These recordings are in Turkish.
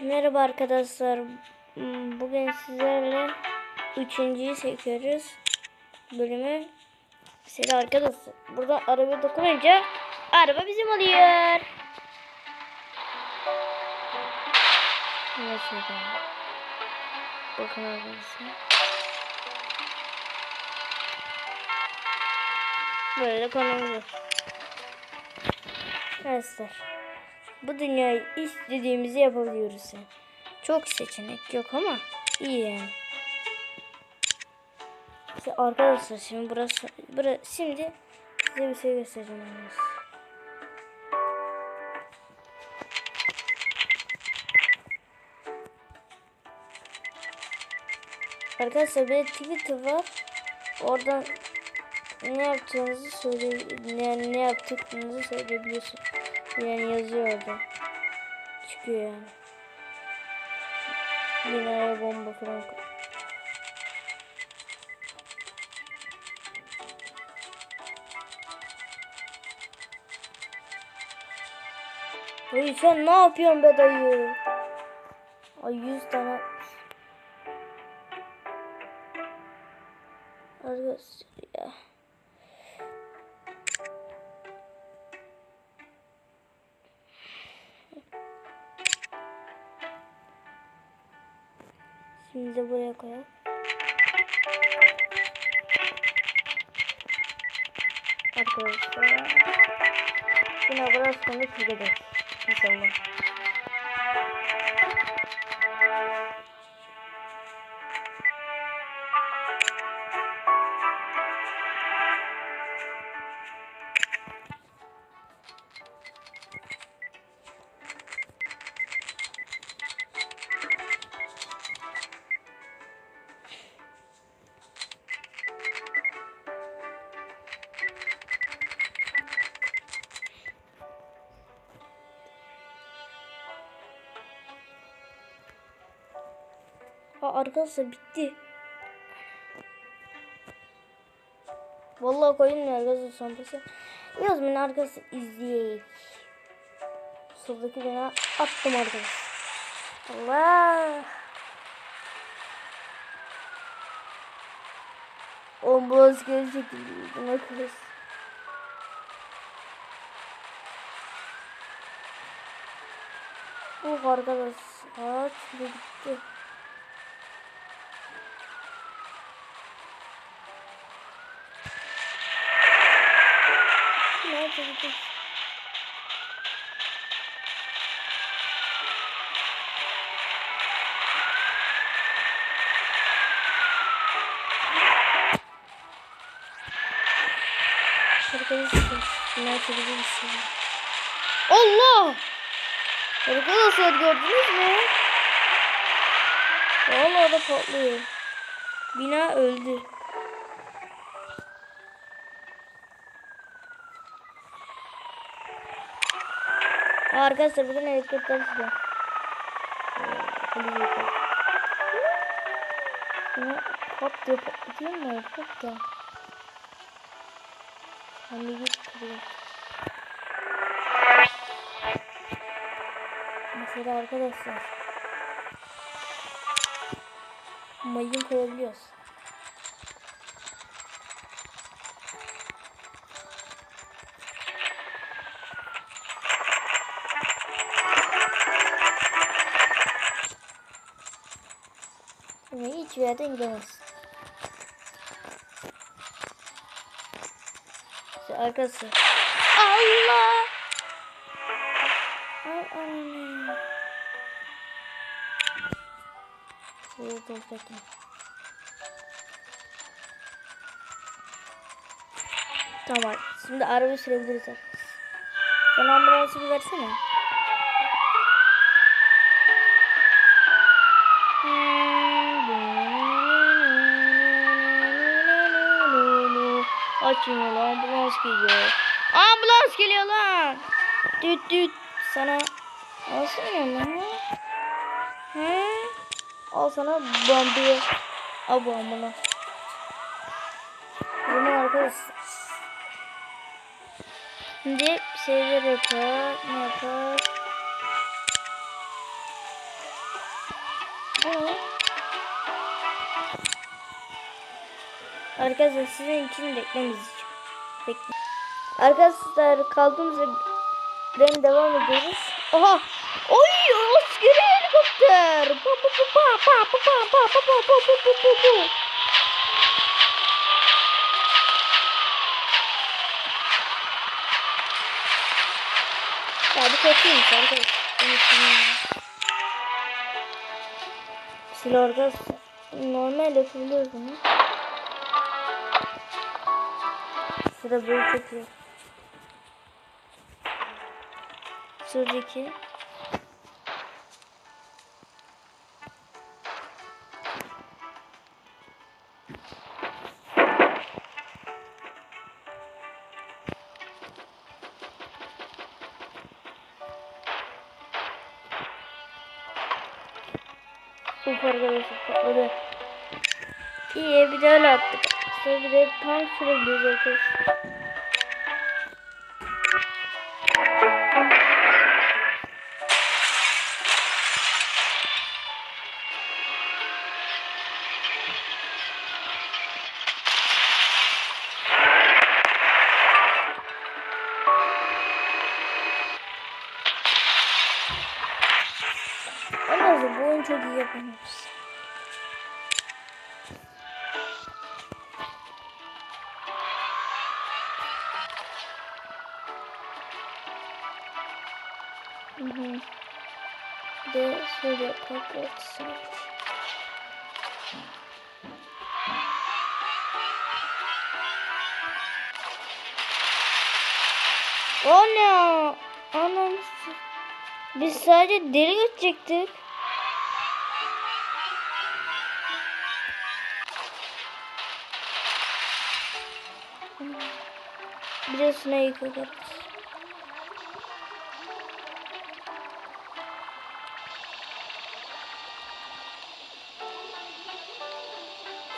Merhaba arkadaşlar. Hmm, Bugün sizlerle üçüncüyü çekiyoruz. Bölümü. Size arkadaşlar. Burada araba dokununca araba bizim oluyor. Mesela. Bakın arkadaşlar. Böyle konumuz. Arkadaşlar. Bu dünyayı istediğimizi yapabiliyoruz yani. Çok seçenek yok ama iyi yani. İşte arkadaşlar şimdi burası, burası şimdi size bir şey göstereceğim. Arkadaşlar bir Twitter var. Oradan ne yaptığınızı söyle yani ne yaptıklarınızı söyleyebiliyorsun. Yani yazıyor orada. Çıkıyor yani. Binaya bomba falan. Dayı sen ne yapıyorsun be dayı? Ay 100 tane. Arkadaşlar ya. Şimdi de buraya koyalım. Arkadaşlar. Yine biraz sonra çizeceğiz. İnşallah. Aa, arkadaşlar bitti. Vallahi koyun ya arkadaşlar sompası. Yazmayın arkadaşlar izleyeyim. Soldaki bina attım arkadaşlar. Allah. Ambulans gelecek. Ne kız. Oh arkadaşlar. Şimdi bitti. Gidiyor? Arkadaşlar, nerede gidiyorsun? Allah! Arkadaşlar gördünüz mü? Vallahi da patlıyor. Bina öldü. Arkadaşlar bugün helikopter size. Helikopter. Bunu hop diye patlatıyor mu helikopter? Hani git kırıyor. Mesela arkadaşlar. Mayın koyabiliyoruz. Hiçbir yerden gidemez. İşte arkası. Allah! Şuraya toplatayım. Tamam. Şimdi araba sürebiliriz arkadaşlar. Sen ambulansı bir versene. Açın lan ambulans geliyor. Ambulans geliyor lan. Düt düt sana alsana lan. He? Al sana bambi. Al bu ambulans. Bunu arkadaşlar. Şimdi şeyler yapar. Ne yapar? Bu Arkadaşlar sizin için reklam izleyeceğim. Bekle. Arkadaşlar kaldığımız yerden devam ediyoruz. Oha! Oy! Askeri helikopter! Pa pa pa pa pa pa pa pa pa pa pa pa pa pa pa. Ya bu kötüymüş arkadaşlar. Arkadaşlar. Normal yapabiliyoruz bunu. Sıra böyle çok. Sıradaki. Uf arkadaşlar patladı. İyi bir de öyle attık. Sonra bir de tank sürebiliyoruz arkadaşlar. Ama bu oyun çok iyi yapılmış. Hı hı. Bir de şöyle patlatsın. O ne? Anam. Biz sadece deli götecektik. Bir de Snake yaparız.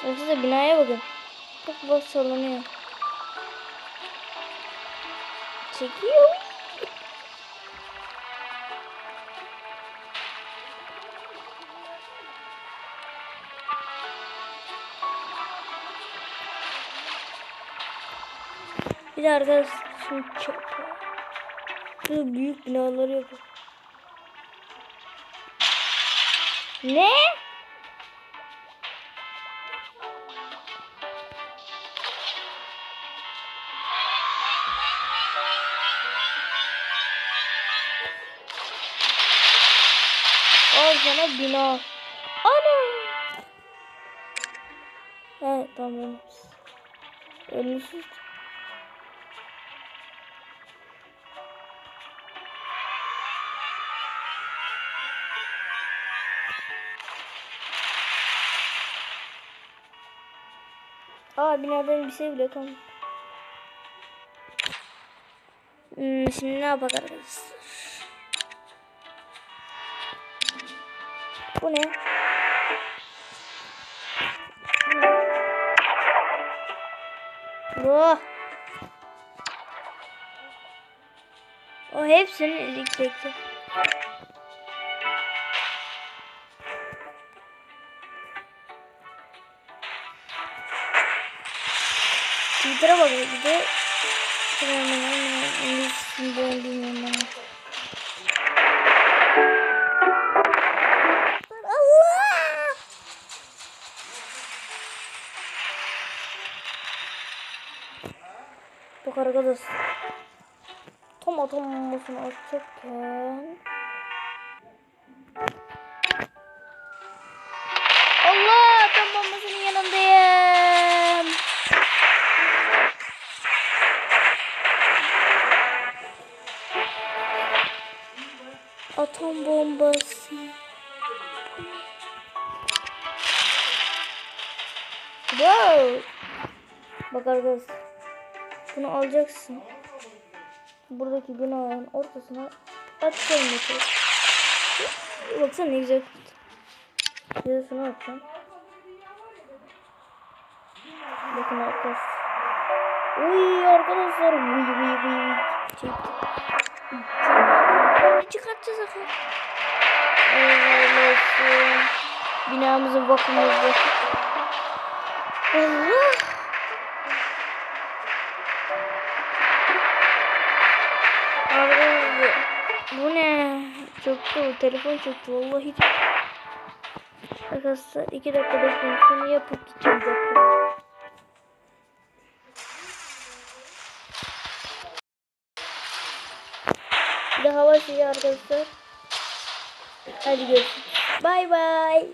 Yoksa binaya bakın. Çok boş sallanıyor. Çekiyor. Bir de arkadaşlar şu çok büyük binaları yapın. Ne? Al sana bina. Ana. Evet tamam. Ölmüşüz. Aa binadan bir şey bile kalmadı. Hmm, şimdi ne yapalım Bu ne? Oh. O hepsini iliktekti. Twitter'a bak bir de. Ben bilmiyorum Bak arkadaş. Tam atom bombasını atacakken. Allah atom bombasının yanındayım. Atom bombası. Wow. Bak arkadaşlar. Bunu alacaksın. Buradaki binanın ortasına atacaksın mesela. Baksana ne güzel. De şunu atacağım. Bakın arkadaşlar. Uy arkadaşlar. Uy uy uy uy. Çektim. Çıkartacağız akı. Allah'ım. Binamızın bakımını Allah. Bu ne? Çöktü. Telefon çöktü. Vallahi. Arkadaşlar iki dakikada konusunu yapıp gideceğim zaten. Bir de hava şeyi arkadaşlar. Hadi görüşürüz. Bay bay.